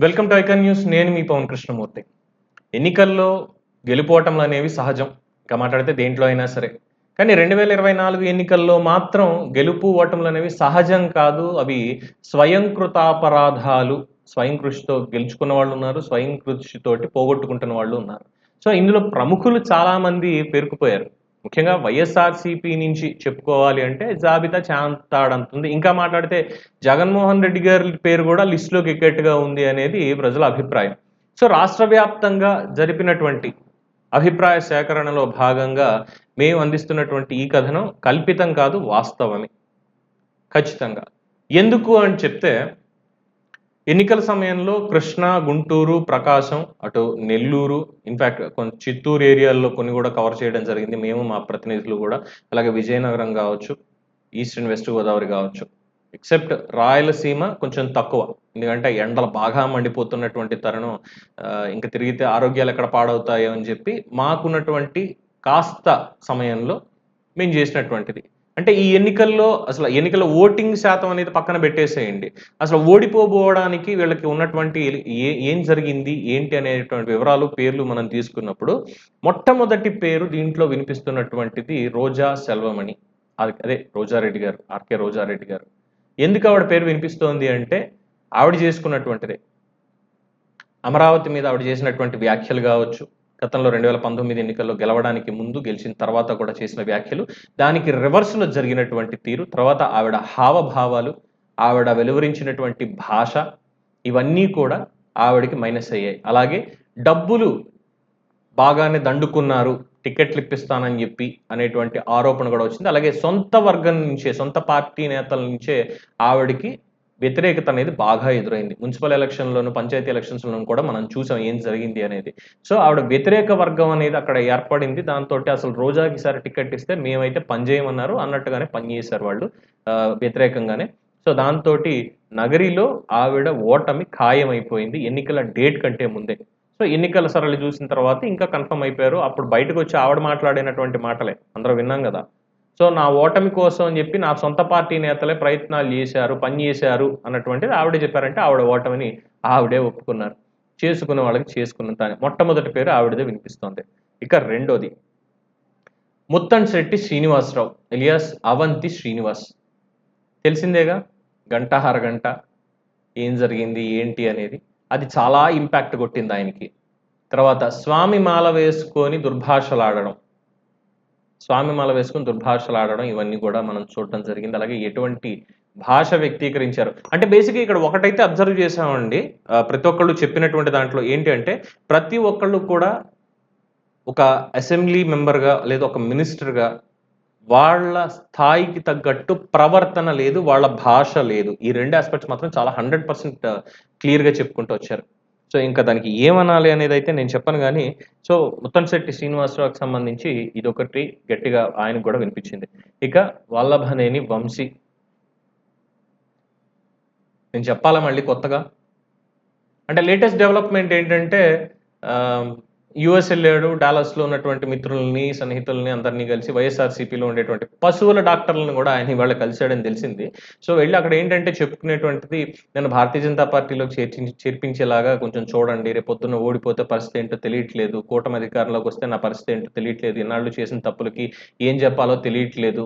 Welcome to icon news నేను మీ పవన్ కృష్ణమూర్తి. ఎన్నికల్లో గెలుపోవటంలు అనేవి సహజం. ఇంకా మాట్లాడితే దేంట్లో అయినా సరే. కానీ రెండు వేల ఇరవై నాలుగు ఎన్నికల్లో మాత్రం గెలుపు ఓటములు అనేవి సహజం కాదు. అవి స్వయంకృతాపరాధాలు. స్వయం కృషితో గెలుచుకున్న వాళ్ళు ఉన్నారు. స్వయం కృషితోటి పోగొట్టుకుంటున్న వాళ్ళు ఉన్నారు. సో ఇందులో ప్రముఖులు చాలా మంది పేరుకుపోయారు. ముఖ్యంగా వైఎస్ఆర్సీపీ నుంచి చెప్పుకోవాలి అంటే జాబితా చాంతాడంతుంది ఇంకా మాట్లాడితే జగన్మోహన్ రెడ్డి గారి పేరు కూడా లిస్టులోకి ఎక్కేట్టుగా ఉంది అనేది ప్రజల అభిప్రాయం. సో రాష్ట్ర వ్యాప్తంగా జరిపినటువంటి అభిప్రాయ సేకరణలో భాగంగా మేము అందిస్తున్నటువంటి ఈ కథనం కల్పితం కాదు వాస్తవమే. ఖచ్చితంగా. ఎందుకు అని చెప్తే ఎన్నికల సమయంలో కృష్ణా గుంటూరు ప్రకాశం అటు నెల్లూరు ఇన్ఫాక్ట్ కొన్ని చిత్తూరు ఏరియాల్లో కొన్ని కూడా కవర్ చేయడం జరిగింది. మేము మా ప్రతినిధులు కూడా. అలాగే విజయనగరం కావచ్చు ఈస్ట్ అండ్ వెస్ట్ గోదావరి కావచ్చు. ఎక్సెప్ట్ రాయలసీమ కొంచెం తక్కువ. ఎందుకంటే ఎండలు బాగా మండిపోతున్నటువంటి తరుణం. ఇంకా తిరిగితే ఆరోగ్యాలు ఎక్కడ పాడవుతాయో అని చెప్పి మాకున్నటువంటి కాస్త సమయంలో మేము చేసినటువంటిది. అంటే ఈ ఎన్నికల్లో అసలు ఎన్నికల ఓటింగ్ శాతం అనేది పక్కన పెట్టేసేయండి. అసలు ఓడిపోబోవడానికి వీళ్ళకి ఉన్నటువంటి ఏ ఏం జరిగింది ఏంటి అనేటువంటి వివరాలు పేర్లు మనం తీసుకున్నప్పుడు మొట్టమొదటి పేరు దీంట్లో వినిపిస్తున్నటువంటిది రోజా సెల్వమణి. అదే రోజారెడ్డి గారు ఆర్కే రోజారెడ్డి గారు. ఎందుకు ఆవిడ పేరు వినిపిస్తోంది అంటే ఆవిడ చేసుకున్నటువంటిదే. అమరావతి మీద ఆవిడ చేసినటువంటి వ్యాఖ్యలు కావచ్చు గతంలో రెండు వేల పంతొమ్మిది ఎన్నికల్లో గెలవడానికి ముందు గెలిచిన తర్వాత కూడా చేసిన వ్యాఖ్యలు. దానికి రివర్స్లో జరిగినటువంటి తీరు తర్వాత ఆవిడ హావభావాలు ఆవిడ వెలువరించినటువంటి భాష ఇవన్నీ కూడా ఆవిడకి మైనస్ అయ్యాయి. అలాగే డబ్బులు బాగానే దండుకున్నారు టికెట్లు ఇప్పిస్తానని చెప్పి అనేటువంటి ఆరోపణ కూడా వచ్చింది. అలాగే సొంత వర్గం నుంచే సొంత పార్టీ నేతల నుంచే ఆవిడకి వ్యతిరేకత అనేది బాగా ఎదురైంది. మున్సిపల్ ఎలక్షన్లోను పంచాయతీ ఎలక్షన్స్లోను కూడా మనం చూసాం ఏం జరిగింది అనేది. సో ఆవిడ వ్యతిరేక వర్గం అనేది అక్కడ ఏర్పడింది. దాంతో అసలు రోజాకి సారి టికెట్ ఇస్తే మేమైతే పని చేయమన్నారు. అన్నట్టుగానే పనిచేశారు వాళ్ళు వ్యతిరేకంగానే. సో దాంతో నగరిలో ఆవిడ ఓటమి ఖాయమైపోయింది. ఎన్నికల డేట్ కంటే ముందే. సో ఎన్నికల సరళి చూసిన తర్వాత ఇంకా కన్ఫర్మ్ అయిపోయారు. అప్పుడు బయటకు వచ్చి ఆవిడ మాట్లాడినటువంటి మాటలే. అందరూ విన్నాం కదా. సో నా ఓటమి కోసం అని చెప్పి నా సొంత పార్టీ నేతలే ప్రయత్నాలు చేశారు పని చేశారు అన్నటువంటిది ఆవిడే చెప్పారంటే ఆవిడ ఓటమిని ఆవిడే ఒప్పుకున్నారు. చేసుకున్న వాళ్ళకి చేసుకున్న తానే మొట్టమొదటి పేరు ఆవిడదే వినిపిస్తోంది. ఇక రెండోది ముత్తన్ శెట్టి శ్రీనివాసరావు ఎలియాస్ అవంతి శ్రీనివాస్. తెలిసిందేగా? గంట ఏం జరిగింది ఏంటి అనేది. అది చాలా ఇంపాక్ట్ కొట్టింది ఆయనకి. తర్వాత స్వామి మాల వేసుకొని దుర్భాషలాడడం. స్వామి మాల దుర్భాషలు ఆడడం ఇవన్నీ కూడా మనం చూడటం జరిగింది. అలాగే ఎటువంటి భాష వ్యక్తీకరించారు? అంటే బేసిక్గా ఇక్కడ ఒకటైతే అబ్జర్వ్ చేసామండి ప్రతి ఒక్కళ్ళు చెప్పినటువంటి దాంట్లో ఏంటి అంటే ప్రతి ఒక్కళ్ళు కూడా ఒక అసెంబ్లీ మెంబర్గా లేదా ఒక మినిస్టర్గా వాళ్ళ స్థాయికి తగ్గట్టు ప్రవర్తన లేదు వాళ్ళ భాష లేదు. ఈ రెండు ఆస్పెక్ట్స్ మాత్రం చాలా హండ్రెడ్ పర్సెంట్ క్లియర్గా చెప్పుకుంటూ వచ్చారు. సో ఇంకా దానికి ఏమనాలి అనేది అయితే నేను చెప్పను కానీ సో ముత్తంశెట్టి శ్రీనివాసరావుకి సంబంధించి ఇదొకటి గట్టిగా ఆయనకు కూడా వినిపించింది. ఇక వల్లభనేని వంశీ. నేను చెప్పాలా మళ్ళీ కొత్తగా? అంటే లేటెస్ట్ డెవలప్మెంట్ ఏంటంటే యుఎస్ వెళ్ళాడు డాలస్లో ఉన్నటువంటి మిత్రుల్ని సన్నిహితుల్ని అందరినీ కలిసి వైఎస్ఆర్సీపీలో ఉండేటువంటి పశువుల డాక్టర్లను కూడా ఆయన ఇవాళ కలిశాడని తెలిసింది. సో వెళ్ళి అక్కడ ఏంటంటే చెప్పుకునేటువంటిది నేను భారతీయ జనతా పార్టీలోకి చేర్చి చేర్పించేలాగా కొంచెం చూడండి రేపు పొద్దున్న ఓడిపోతే పరిస్థితి ఏంటో తెలియట్లేదు కూటమి అధికారంలోకి వస్తే నా పరిస్థితి ఏంటో తెలియట్లేదు ఇన్నాళ్ళు చేసిన తప్పులకి ఏం చెప్పాలో తెలియట్లేదు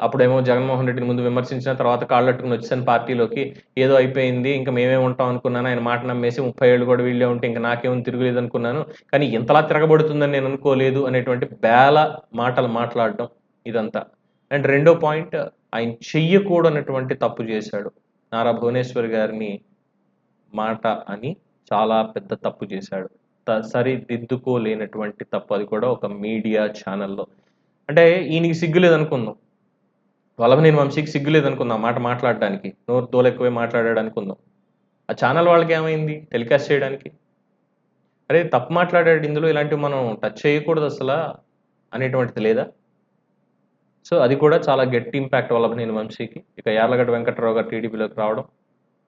అప్పుడేమో జగన్మోహన్ రెడ్డిని ముందు విమర్శించిన తర్వాత కాళ్ళట్టుకుని వచ్చేసాను పార్టీలోకి. ఏదో అయిపోయింది ఇంకా మేమే ఉంటాం అనుకున్నాను. ఆయన మాట నమ్మేసి ముప్పై ఏళ్ళు కూడా వీళ్ళే ఉంటే ఇంకా నాకేమీ తిరుగులేదు అనుకున్నాను. కానీ ఇంతలా తిరగబడుతుందని నేను అనుకోలేదు అనేటువంటి బేల మాటలు మాట్లాడడం ఇదంతా. అండ్ రెండో పాయింట్ ఆయన చెయ్యకూడనటువంటి తప్పు చేశాడు. నారా భువనేశ్వర్ గారిని మాట అని చాలా పెద్ద తప్పు చేశాడు. త- సరిదిద్దుకోలేనటువంటి తప్పు అది కూడా ఒక మీడియా ఛానల్లో. అంటే ఈయనకి సిగ్గు లేదనుకుందాం వల్లభనేని వంశీకి సిగ్గు లేదనుకుందాం మాట మాట్లాడడానికి. నోరు తోలెక్కువే మాట్లాడాడు అనుకుందాం ఆ ఛానల్ వాళ్ళకి ఏమైంది? టెలికాస్ట్ చేయడానికి. అరే తప్పు మాట్లాడాడు ఇందులో ఇలాంటివి మనం టచ్ చేయకూడదు అసలు అనేటువంటిది లేదా? సో అది కూడా చాలా గట్టి ఇంపాక్ట్ వల్లభనేని వంశీకి. ఇక యార్లగడ్డ వెంకట్రావు గారు టీడీపీలోకి రావడం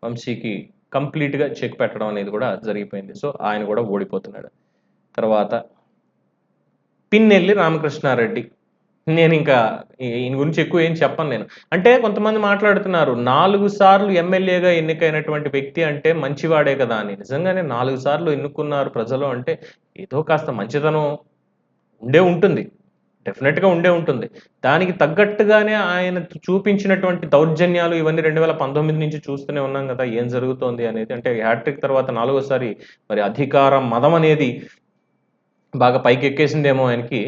వంశీకి కంప్లీట్గా చెక్ పెట్టడం అనేది కూడా జరిగిపోయింది. సో ఆయన కూడా ఓడిపోతున్నాడు. తర్వాత పిన్నెల్లి రామకృష్ణారెడ్డి. నేను ఇంకా ఈయన గురించి ఎక్కువ ఏం చెప్పను నేను. అంటే కొంతమంది మాట్లాడుతున్నారు నాలుగు సార్లు ఎమ్మెల్యేగా ఎన్నికైనటువంటి వ్యక్తి అంటే మంచివాడే కదా అని. నిజంగానే నాలుగు సార్లు ఎన్నుకున్నారు ప్రజలు అంటే ఏదో కాస్త మంచితనం ఉండే ఉంటుంది. డెఫినెట్గా ఉండే ఉంటుంది. దానికి తగ్గట్టుగానే ఆయన చూపించినటువంటి దౌర్జన్యాలు ఇవన్నీ రెండు వేల పంతొమ్మిది నుంచి చూస్తూనే ఉన్నాం కదా ఏం జరుగుతోంది అనేది. అంటే హ్యాట్రిక్ తర్వాత నాలుగోసారి మరి అధికార మదం అనేది బాగా పైకి ఎక్కేసిందేమో ఆయనకి.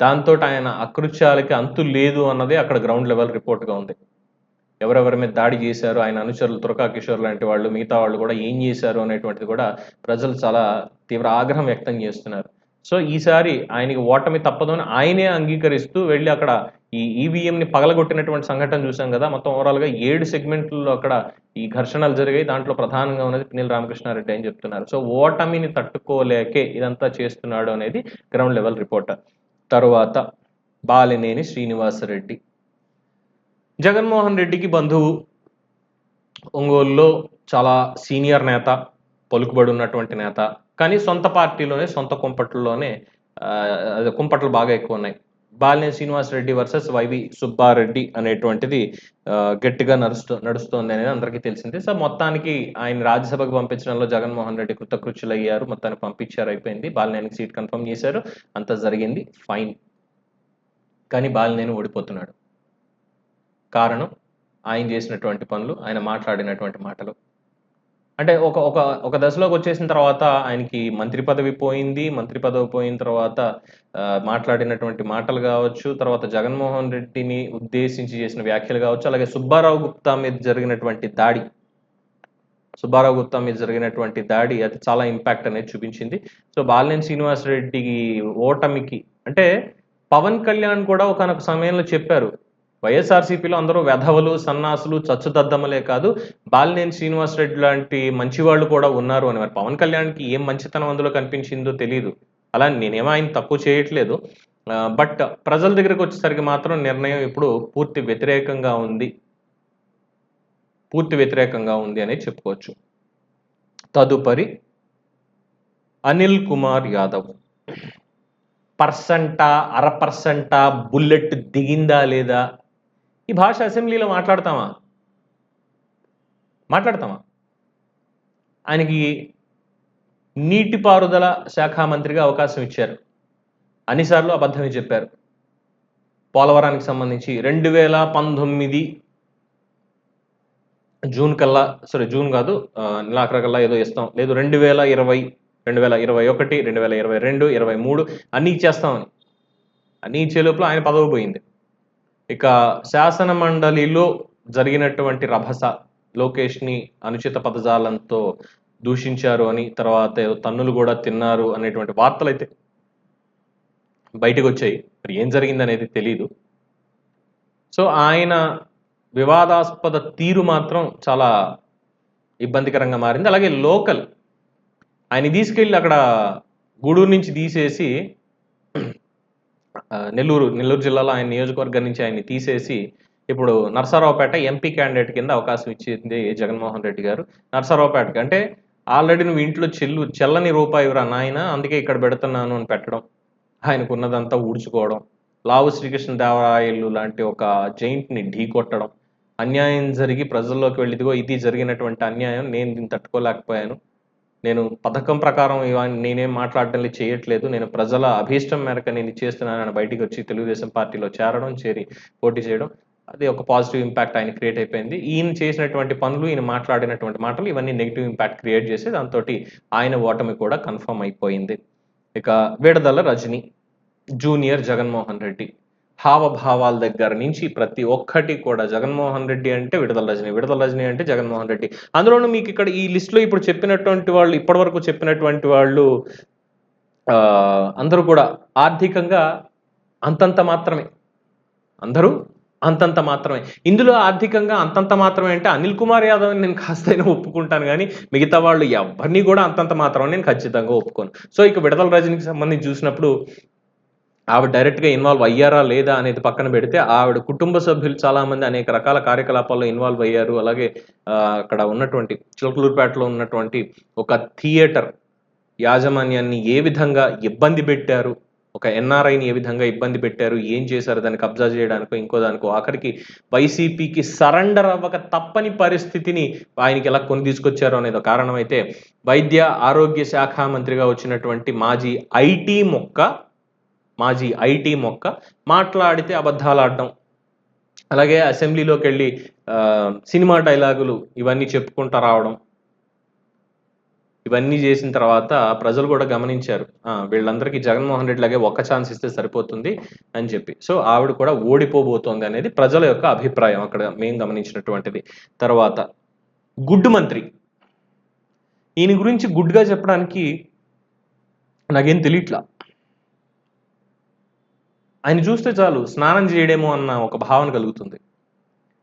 దాంతో ఆయన అకృత్యాలకి అంతు లేదు అన్నది అక్కడ గ్రౌండ్ లెవెల్ రిపోర్ట్గా ఉంది. ఎవరెవరి మీద దాడి చేశారు ఆయన అనుచరులు తురకా కిషోర్ లాంటి వాళ్ళు మిగతా వాళ్ళు కూడా ఏం చేశారు అనేటువంటిది కూడా ప్రజలు చాలా తీవ్ర ఆగ్రహం వ్యక్తం చేస్తున్నారు. సో ఈసారి ఆయనకి ఓటమి తప్పదు అని ఆయనే అంగీకరిస్తూ వెళ్ళి అక్కడ ఈ ఈవీఎంని పగలగొట్టినటువంటి సంఘటన చూసాం కదా మొత్తం ఓవరాల్గా ఏడు సెగ్మెంట్లలో అక్కడ ఈ ఘర్షణలు జరిగాయి. దాంట్లో ప్రధానంగా ఉన్నది పినిల్ రామకృష్ణారెడ్డి అని చెప్తున్నారు. సో ఓటమిని తట్టుకోలేకే ఇదంతా చేస్తున్నాడు అనేది గ్రౌండ్ లెవెల్ రిపోర్టర్ తరువాత బాలినేని శ్రీనివాసరెడ్డి. జగన్మోహన్ రెడ్డికి బంధువు ఒంగోలులో చాలా సీనియర్ నేత పలుకుబడి ఉన్నటువంటి నేత. కానీ సొంత పార్టీలోనే సొంత కుంపట్లలోనే కుంపట్లు బాగా ఎక్కువ ఉన్నాయి. బాలినేని శ్రీనివాసరెడ్డి వర్సెస్ వైవి సుబ్బారెడ్డి అనేటువంటిది గట్టిగా నడుస్తూ నడుస్తోంది అనేది అందరికీ తెలిసిందే. సో మొత్తానికి ఆయన రాజ్యసభకు పంపించడంలో జగన్మోహన్ రెడ్డి కృతకృత్యులు అయ్యారు మొత్తానికి పంపించారు అయిపోయింది. బాలినేనికి సీట్ కన్ఫర్మ్ చేశారు. అంత జరిగింది. ఫైన్. కానీ బాలినేని ఓడిపోతున్నాడు. కారణం ఆయన చేసినటువంటి పనులు ఆయన మాట్లాడినటువంటి మాటలు. అంటే ఒక ఒక ఒక దశలోకి వచ్చేసిన తర్వాత ఆయనకి మంత్రి పదవి పోయింది. మంత్రి పదవి పోయిన తర్వాత మాట్లాడినటువంటి మాటలు కావచ్చు తర్వాత జగన్మోహన్ రెడ్డిని ఉద్దేశించి చేసిన వ్యాఖ్యలు కావచ్చు అలాగే సుబ్బారావు గుప్తా మీద జరిగినటువంటి దాడి. సుబ్బారావు గుప్తా మీద జరిగినటువంటి దాడి అది చాలా ఇంపాక్ట్ అనేది చూపించింది. సో బాలినేని శ్రీనివాసరెడ్డికి ఓటమికి అంటే పవన్ కళ్యాణ్ కూడా ఒకనొక సమయంలో చెప్పారు వైఎస్ఆర్సీపీలో అందరూ వెధవలు సన్నాసులు చచ్చుదద్దమలే కాదు బాలినేని శ్రీనివాసరెడ్డి లాంటి మంచివాళ్ళు కూడా ఉన్నారు అని. మరి పవన్ కళ్యాణ్కి ఏం మంచితనం అందులో కనిపించిందో తెలియదు అలా నేనేమో ఆయన తక్కువ చేయట్లేదు. బట్ ప్రజల దగ్గరకు వచ్చేసరికి మాత్రం నిర్ణయం ఇప్పుడు పూర్తి వ్యతిరేకంగా ఉంది. పూర్తి వ్యతిరేకంగా ఉంది అని చెప్పుకోవచ్చు. తదుపరి అనిల్ కుమార్ యాదవ్. పర్సంటా అర పర్సంటా బుల్లెట్ దిగిందా లేదా ఈ భాష అసెంబ్లీలో మాట్లాడతామా? మాట్లాడతామా? ఆయనకి నీటిపారుదల శాఖ మంత్రిగా అవకాశం ఇచ్చారు. అన్నిసార్లు అబద్ధమే చెప్పారు. పోలవరానికి సంబంధించి రెండు వేల పంతొమ్మిది జూన్ కల్లా సారీ జూన్ కాదు ఆ, నెలాఖరు కల్లా ఏదో ఇస్తాం. లేదు రెండు వేల ఇరవై రెండు వేల ఇరవై ఒకటి రెండు వేల ఇరవై రెండు ఇరవై మూడు అన్నీ ఇచ్చేస్తామని. అన్నీ ఇచ్చే లోపల ఆయన పదవి పోయింది. ఇక శాసన మండలిలో జరిగినటువంటి రభస లోకేష్ని అనుచిత పదజాలంతో దూషించారు అని తర్వాత తన్నులు కూడా తిన్నారు అనేటువంటి వార్తలు అయితే బయటకు వచ్చాయి మరి ఏం జరిగింది అనేది తెలియదు సో ఆయన వివాదాస్పద తీరు మాత్రం చాలా ఇబ్బందికరంగా మారింది. అలాగే లోకల్ ఆయన తీసుకెళ్ళి అక్కడ గూడూరు నుంచి తీసేసి నెల్లూరు నెల్లూరు జిల్లాలో ఆయన నియోజకవర్గం నుంచి ఆయన్ని తీసేసి ఇప్పుడు నర్సారావుపేట ఎంపీ క్యాండిడేట్ కింద అవకాశం ఇచ్చింది జగన్మోహన్ రెడ్డి గారు. నర్సారావుపేటకి అంటే ఆల్రెడీ నువ్వు ఇంట్లో చెల్లు చెల్లని రూపాయి రా నాయన అందుకే ఇక్కడ పెడుతున్నాను అని పెట్టడం ఆయనకు ఉన్నదంతా ఊడ్చుకోవడం లావు శ్రీకృష్ణ దేవరాయలు లాంటి ఒక జైంట్ని ఢీ కొట్టడం అన్యాయం జరిగి ప్రజల్లోకి వెళ్ళిదిగో ఇది జరిగినటువంటి అన్యాయం నేను దీన్ని తట్టుకోలేకపోయాను నేను పథకం ప్రకారం ఇవన్నీ నేనేం మాట్లాడటం లేదు, చేయట్లేదు. నేను ప్రజల అభీష్టం మేరకు నేను చేస్తున్నానని బయటికి వచ్చి తెలుగుదేశం పార్టీలో చేరడం చేరి పోటీ చేయడం అది ఒక పాజిటివ్ ఇంపాక్ట్ ఆయన క్రియేట్ అయిపోయింది. ఈయన చేసినటువంటి పనులు ఈయన మాట్లాడినటువంటి మాటలు ఇవన్నీ నెగిటివ్ ఇంపాక్ట్ క్రియేట్ చేసి దాంతో ఆయన ఓటమి కూడా కన్ఫర్మ్ అయిపోయింది. ఇక విడదల రజని జూనియర్ జగన్మోహన్ రెడ్డి. హావభావాల దగ్గర నుంచి ప్రతి ఒక్కటి కూడా జగన్మోహన్ రెడ్డి అంటే విడుదల రజని విడుదల రజని అంటే జగన్మోహన్ రెడ్డి. అందులోనూ మీకు ఇక్కడ ఈ లిస్టులో ఇప్పుడు చెప్పినటువంటి వాళ్ళు ఇప్పటివరకు చెప్పినటువంటి వాళ్ళు ఆ, అందరూ కూడా ఆర్థికంగా అంతంత మాత్రమే. అందరూ అంతంత మాత్రమే. ఇందులో ఆర్థికంగా అంతంత మాత్రమే అంటే అనిల్ కుమార్ యాదవ్ నేను కాస్తైనా ఒప్పుకుంటాను కానీ మిగతా వాళ్ళు ఎవరిని కూడా అంతంత మాత్రమే నేను ఖచ్చితంగా ఒప్పుకోను. సో ఇక విడదల రజనికి సంబంధించి చూసినప్పుడు ఆవిడ డైరెక్ట్గా ఇన్వాల్వ్ అయ్యారా లేదా అనేది పక్కన పెడితే ఆవిడ కుటుంబ సభ్యులు చాలామంది అనేక రకాల కార్యకలాపాల్లో ఇన్వాల్వ్ అయ్యారు. అలాగే అక్కడ ఉన్నటువంటి చిలకలూరుపేటలో ఉన్నటువంటి ఒక థియేటర్ యాజమాన్యాన్ని ఏ విధంగా ఇబ్బంది పెట్టారు? ఒక ఎన్ఆర్ఐని ఏ విధంగా ఇబ్బంది పెట్టారు? ఏం చేశారు? దాన్ని కబ్జా చేయడానికో ఇంకో దానికో? ఆఖరికి వైసీపీకి సరెండర్ అవ్వక తప్పని పరిస్థితిని ఆయనకి ఎలా కొని తీసుకొచ్చారు అనేది ఒక వైద్య ఆరోగ్య శాఖ మంత్రిగా వచ్చినటువంటి మాజీ ఐటీ మొక్క మాజీ ఐటీ మొక్క మాట్లాడితే అబద్ధాలు ఆడడం అలాగే అసెంబ్లీలోకి వెళ్ళి సినిమా డైలాగులు ఇవన్నీ చెప్పుకుంటా రావడం. ఇవన్నీ చేసిన తర్వాత ప్రజలు కూడా గమనించారు. వీళ్ళందరికీ జగన్మోహన్ రెడ్డి లాగే ఒక్క ఛాన్స్ ఇస్తే సరిపోతుంది అని చెప్పి. సో ఆవిడ కూడా ఓడిపోబోతోంది అనేది ప్రజల యొక్క అభిప్రాయం అక్కడ మేము గమనించినటువంటిది. తర్వాత గుడ్డు మంత్రి. ఈయన గురించి గుడ్గా చెప్పడానికి నాకేం తెలియట్లా ఆయన చూస్తే చాలు స్నానం చేయడేమో అన్న ఒక భావన కలుగుతుంది.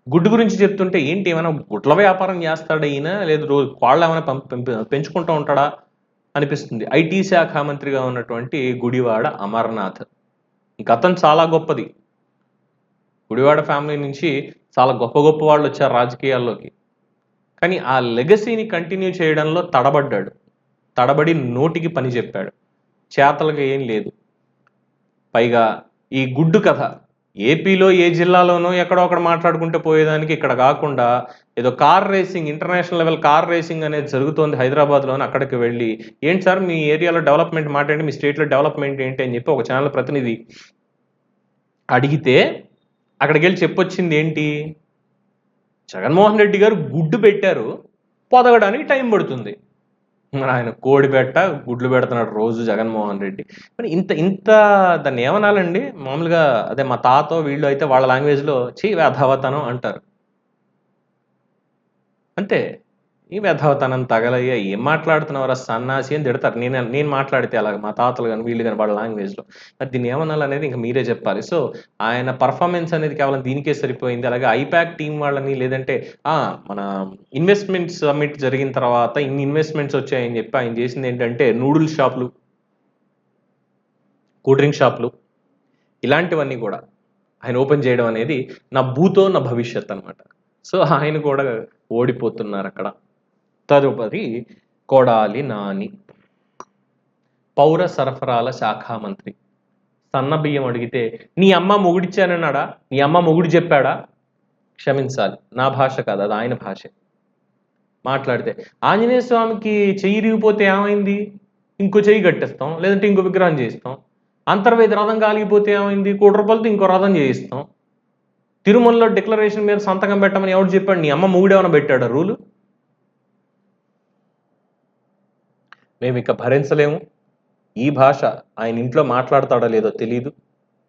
గుడ్డు గురించి చెప్తుంటే ఏంటి ఏమైనా గుడ్ల వ్యాపారం చేస్తాడా ఈయన? లేదు రోజు కోళ్ళ ఏమైనా పెంచుకుంటూ ఉంటాడా? అనిపిస్తుంది. ఐటీ శాఖ మంత్రిగా ఉన్నటువంటి గుడివాడ అమర్నాథ్. గతం చాలా గొప్పది. గుడివాడ ఫ్యామిలీ నుంచి చాలా గొప్ప గొప్ప వాళ్ళు వచ్చారు రాజకీయాల్లోకి. కానీ ఆ లెగసీని కంటిన్యూ చేయడంలో తడబడ్డాడు. తడబడి నోటికి పని చెప్పాడు. చేతలుగా ఏం లేదు. పైగా ఈ గుడ్డు కథ. ఏపీలో ఏ జిల్లాలోనో ఎక్కడో అక్కడ మాట్లాడుకుంటే పోయేదానికి ఇక్కడ కాకుండా ఏదో car racing international level car racing అనేది జరుగుతోంది హైదరాబాద్లోని అక్కడికి వెళ్ళి ఏంటి సార్ మీ ఏరియాలో డెవలప్మెంట్ మాట్లాడి మీ స్టేట్లో డెవలప్మెంట్ ఏంటి? అని చెప్పి ఒక ఛానల్ ప్రతినిధి అడిగితే అక్కడికి వెళ్ళి చెప్పొచ్చింది ఏంటి? జగన్మోహన్ రెడ్డి గారు గుడ్డు పెట్టారు. పొదగడానికి టైం పడుతుంది. ఆయన కోడి పెట్ట గుడ్లు పెడుతున్నాడు రోజు జగన్మోహన్ రెడ్డి. మరి ఇంత ఇంత దాన్ని ఏమనాలండి? మామూలుగా అదే మా తాతో వీళ్ళు అయితే వాళ్ళ లాంగ్వేజ్లో చీ వేధవతనం అంటారు. అంతే. ఈ వేధవతనం తగలయ్యా ఏం మాట్లాడుతున్నావు రా సన్నాసి అని తిడతారు. నేను నేను మాట్లాడితే అలాగ మా తాతలు కానీ వీళ్ళు కానీ వాళ్ళ లాంగ్వేజ్లో మరి దీన్ని ఏమనాలి అనేది ఇంకా మీరే చెప్పాలి. సో ఆయన పర్ఫార్మెన్స్ అనేది కేవలం దీనికే సరిపోయింది. అలాగే ఐపాక్ టీం వాళ్ళని లేదంటే మన ఇన్వెస్ట్మెంట్ సమ్మిట్ జరిగిన తర్వాత ఇన్ని ఇన్వెస్ట్మెంట్స్ వచ్చాయని చెప్పి ఆయన చేసింది ఏంటంటే నూడిల్స్ షాపులు కూల్ డ్రింక్ షాపులు ఇలాంటివన్నీ కూడా ఆయన ఓపెన్ చేయడం అనేది నా భూతో నా భవిష్యత్ అనమాట సో ఆయన కూడా ఓడిపోతున్నారు అక్కడ. తదుపరి కొడాలి నాని. పౌర సరఫరాల శాఖ మంత్రి. సన్న బియ్యం అడిగితే నీ అమ్మ మొగుడిచ్చానన్నాడా? నీ అమ్మ మొగుడు చెప్పాడా? క్షమించాలి. నా భాష కాదు అది ఆయన భాషే. మాట్లాడితే ఆంజనేయ స్వామికి చెయ్యి ఇరిగిపోతే ఏమైంది? ఇంకో చెయ్యి కట్టేస్తాం లేదంటే ఇంకో విగ్రహం చేయిస్తాం. అంతర్వేది రథం కాలిగిపోతే ఏమైంది? కోటి రూపాయలతో ఇంకో రథం చేయిస్తాం. తిరుమలలో డిక్లరేషన్ మీద సంతకం పెట్టమని ఎవడు చెప్పాడు? నీ అమ్మ మొగుడేమైనా పెట్టాడా రూలు? మేము ఇక భరించలేము. ఈ భాష ఆయన ఇంట్లో మాట్లాడతాడో లేదో తెలియదు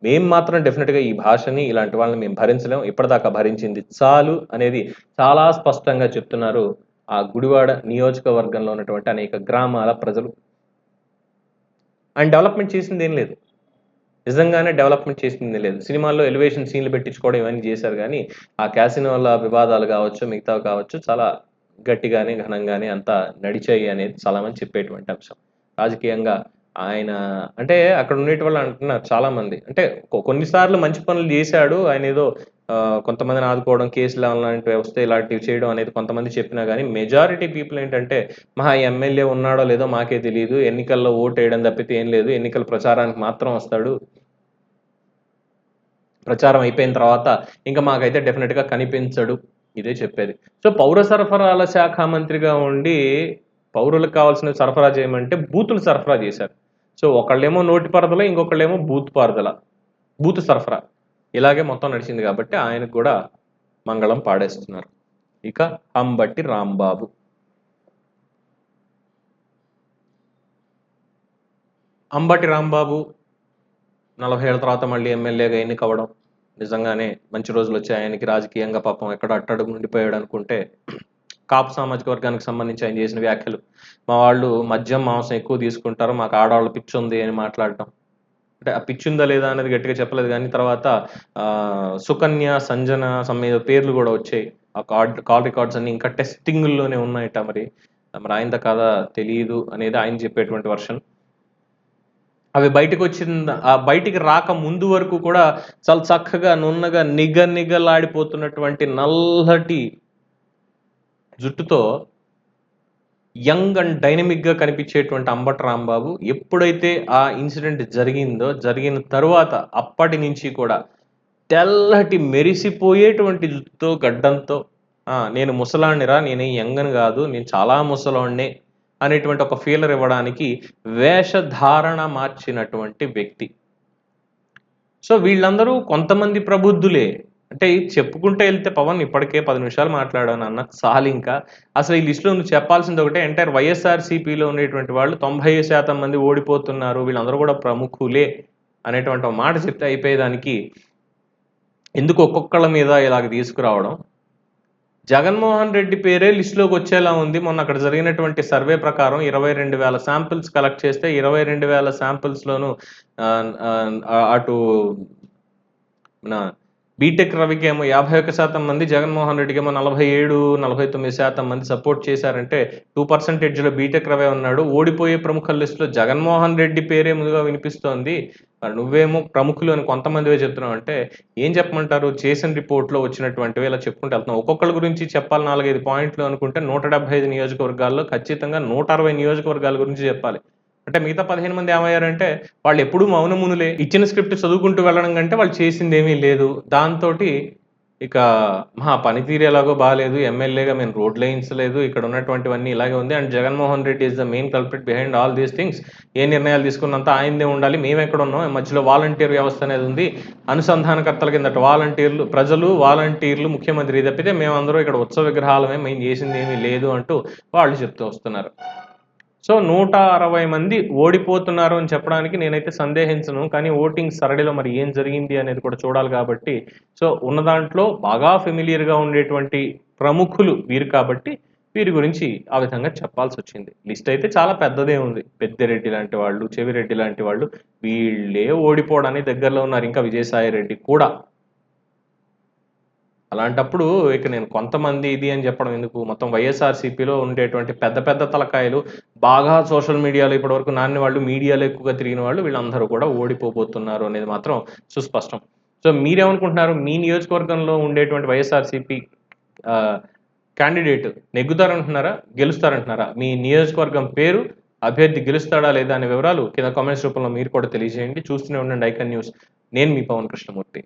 మేము మాత్రం డెఫినెట్గా ఈ భాషని ఇలాంటి వాళ్ళని మేము భరించలేము. ఇప్పటిదాకా భరించింది చాలు అనేది చాలా స్పష్టంగా చెప్తున్నారు ఆ గుడివాడ నియోజకవర్గంలో ఉన్నటువంటి అనేక గ్రామాల ప్రజలు. ఆయన డెవలప్మెంట్ చేసింది ఏం లేదు. నిజంగానే డెవలప్మెంట్ చేసింది లేదు. సినిమాల్లో ఎలివేషన్ సీన్లు పెట్టించుకోవడం ఇవన్నీ చేశారు కానీ ఆ క్యాసినోల వివాదాలు కావచ్చు మిగతావి కావచ్చు చాలా గట్టిగానే ఘనంగానే అంతా నడిచాయి అనేది చాలా మంది చెప్పేటువంటి అంశం. రాజకీయంగా ఆయన అంటే అక్కడ ఉండేటి వాళ్ళు అంటున్నారు చాలా మంది అంటే కొన్నిసార్లు మంచి పనులు చేశాడు ఆయన ఏదో కొంతమందిని ఆదుకోవడం కేసులు అలాంటి వస్తే ఇలాంటివి చేయడం అనేది కొంతమంది చెప్పినా కానీ మెజారిటీ పీపుల్ ఏంటంటే మహా ఎమ్మెల్యే ఉన్నాడో లేదో మాకే తెలియదు ఎన్నికల్లో ఓటు వేయడం తప్పితే ఏం లేదు ఎన్నికల ప్రచారానికి మాత్రం వస్తాడు. ప్రచారం అయిపోయిన తర్వాత ఇంకా మాకైతే డెఫినెట్గా కనిపించడు. ఇదే చెప్పేది. సో పౌర సరఫరాల శాఖ మంత్రిగా ఉండి పౌరులకు కావాల్సిన సరఫరా చేయమంటే బూతులు సరఫరా చేశారు. సో ఒకళ్ళేమో నోటి పరదల ఇంకొకళ్ళేమో బూత్ పరదల బూత్ సరఫరా. ఇలాగే మొత్తం నడిచింది కాబట్టి ఆయనకు కూడా మంగళం పాడేస్తున్నారు. ఇక అంబట్టి రాంబాబు. అంబటి రాంబాబు నలభై ఏళ్ళ తర్వాత మళ్ళీ ఎమ్మెల్యేగా ఎన్నికవ్వడం. నిజంగానే మంచి రోజులు వచ్చాయి. ఆయనకి రాజకీయంగా పాపం ఎక్కడ అట్టడుగు ఉండిపోయాడు అనుకుంటే కాపు సామాజిక వర్గానికి సంబంధించి ఆయన చేసిన వ్యాఖ్యలు మా వాళ్ళు మద్యం మాంసం ఎక్కువ తీసుకుంటారు మాకు ఆడవాళ్ళ పిచ్చి ఉంది అని మాట్లాడటం. అంటే ఆ పిచ్చి ఉందా లేదా అనేది గట్టిగా చెప్పలేదు కానీ తర్వాత సుకన్య సంజన సమ్మె పేర్లు కూడా వచ్చాయి. ఆ కార్డ్ కాల్ రికార్డ్స్ అన్ని ఇంకా టెస్టింగ్లోనే ఉన్నాయట మరి. మరి ఆయనతో కాదా తెలియదు అనేది ఆయన చెప్పేటువంటి వర్షన్. అవి బయటకు వచ్చిన ఆ బయటికి రాక ముందు వరకు కూడా చాలా చక్కగా నున్నగా నిగ నిగలాడిపోతున్నటువంటి నల్లటి జుట్టుతో యంగ్ అండ్ డైనమిక్గా కనిపించేటువంటి అంబటి రాంబాబు ఎప్పుడైతే ఆ ఇన్సిడెంట్ జరిగిందో జరిగిన తరువాత అప్పటి నుంచి కూడా తెల్లటి మెరిసిపోయేటువంటి జుట్టుతో గడ్డంతో నేను ముసలాణ్ణిరా నేనే యంగన్ కాదు నేను చాలా ముసలాణ్ణే అనేటువంటి ఒక ఫీలర్ ఇవ్వడానికి వేషధారణ మార్చినటువంటి వ్యక్తి. సో వీళ్ళందరూ కొంతమంది ప్రబుద్ధులే. అంటే చెప్పుకుంటే వెళ్తే పవన్ ఇప్పటికే పది నిమిషాలు మాట్లాడాను అన్న చాలు ఇంకా. అసలు ఈ లిస్టులో నువ్వు చెప్పాల్సింది ఒకటే ఎంటైర్ వైఎస్ఆర్సీపీలో ఉండేటువంటి వాళ్ళు తొంభై శాతం మంది ఓడిపోతున్నారు. వీళ్ళందరూ కూడా ప్రముఖులే అనేటువంటి మాట చెప్తే అయిపోయేదానికి ఎందుకు ఒక్కొక్కళ్ళ మీద ఇలాగ తీసుకురావడం? జగన్మోహన్ రెడ్డి పేరే లిస్టులోకి వచ్చేలా ఉంది. మొన్న అక్కడ జరిగినటువంటి సర్వే ప్రకారం ఇరవై రెండు వేల శాంపిల్స్ కలెక్ట్ చేస్తే ఇరవై రెండు వేల శాంపిల్స్లోను అటు మన బీటెక్ రవికి ఏమో యాభై ఒక్క శాతం మంది జగన్మోహన్ రెడ్డికి ఏమో నలభై ఏడు నలభై తొమ్మిది శాతం మంది సపోర్ట్ చేశారంటే టూ పర్సెంటేజ్లో బీటెక్ రవి ఉన్నాడు. ఓడిపోయే ప్రముఖుల లిస్టులో జగన్మోహన్ రెడ్డి పేరే ముందుగా వినిపిస్తోంది. మరి నువ్వేమో ప్రముఖులు అని కొంతమందివే చెప్తున్నావు అంటే ఏం చెప్పమంటారు? చేసిన రిపోర్ట్లో వచ్చినటువంటివి ఇలా చెప్పుకుంటూ వెళ్తున్నాం. ఒక్కొక్కరి గురించి చెప్పాలి నాలుగైదు పాయింట్లు అనుకుంటే నూట డెబ్బై ఐదు నియోజకవర్గాల్లో ఖచ్చితంగా నూట అరవై నియోజకవర్గాల గురించి చెప్పాలి. అంటే మిగతా పదిహేను మంది ఏమయ్యారంటే వాళ్ళు ఎప్పుడూ మౌనమునులే. ఇచ్చిన స్క్రిప్ట్ చదువుకుంటూ వెళ్ళడం కంటే వాళ్ళు చేసింది ఏమీ లేదు. దాంతో ఇక మా పనితీరు ఎలాగో బాగాలేదు ఎమ్మెల్యేగా మేము రోడ్లు వేయించలేదు. ఇక్కడ ఉన్నటువంటివన్నీ ఇలాగే ఉంది. And Jaganmohan Reddy is the main culprit behind all these things ఏ నిర్ణయాలు తీసుకున్నంత ఆయనదే ఉండాలి. మేము ఎక్కడ ఉన్నాం? మధ్యలో వాలంటీర్ వ్యవస్థ అనేది ఉంది. అనుసంధానకర్తల కిందట వాలంటీర్లు ప్రజలు వాలంటీర్లు ముఖ్యమంత్రి తప్పితే మేమందరూ ఇక్కడ ఉత్సవ విగ్రహాలమే. మేము చేసింది ఏమీ లేదు అంటూ వాళ్ళు చెప్తూ వస్తున్నారు. సో నూట అరవై మంది ఓడిపోతున్నారు అని చెప్పడానికి నేనైతే సందేహించను కానీ ఓటింగ్ సరళిలో మరి ఏం జరిగింది అనేది కూడా చూడాలి కాబట్టి. సో ఉన్న దాంట్లో బాగా ఫెమిలియర్గా ఉండేటువంటి ప్రముఖులు వీరు కాబట్టి వీరి గురించి ఆ విధంగా చెప్పాల్సి వచ్చింది. లిస్ట్ అయితే చాలా పెద్దదే ఉంది. పెద్దిరెడ్డి లాంటి వాళ్ళు చెవిరెడ్డి లాంటి వాళ్ళు వీళ్ళే ఓడిపోవడానికి దగ్గరలో ఉన్నారు. ఇంకా విజయసాయి రెడ్డి కూడా అలాంటప్పుడు ఇక నేను కొంతమంది ఇది అని చెప్పడం ఎందుకు? మొత్తం వైఎస్ఆర్సీపీలో ఉండేటువంటి పెద్ద పెద్ద తలకాయలు బాగా సోషల్ మీడియాలో ఇప్పటివరకు నాన్న వాళ్ళు మీడియాలో ఎక్కువగా తిరిగిన వాళ్ళు వీళ్ళందరూ కూడా ఓడిపోబోతున్నారు అనేది మాత్రం సుస్పష్టం. సో మీరేమనుకుంటున్నారు? మీ నియోజకవర్గంలో ఉండేటువంటి వైఎస్ఆర్సీపీ క్యాండిడేట్ నెగ్గుతారంటున్నారా? గెలుస్తారంటున్నారా? మీ నియోజకవర్గం పేరు అభ్యర్థి గెలుస్తాడా లేదా అనే వివరాలు కింద కామెంట్స్ రూపంలో మీరు కూడా తెలియజేయండి. చూస్తూనే ఉండండి ఐకన్ న్యూస్. నేను మీ పవన్ కృష్ణమూర్తి.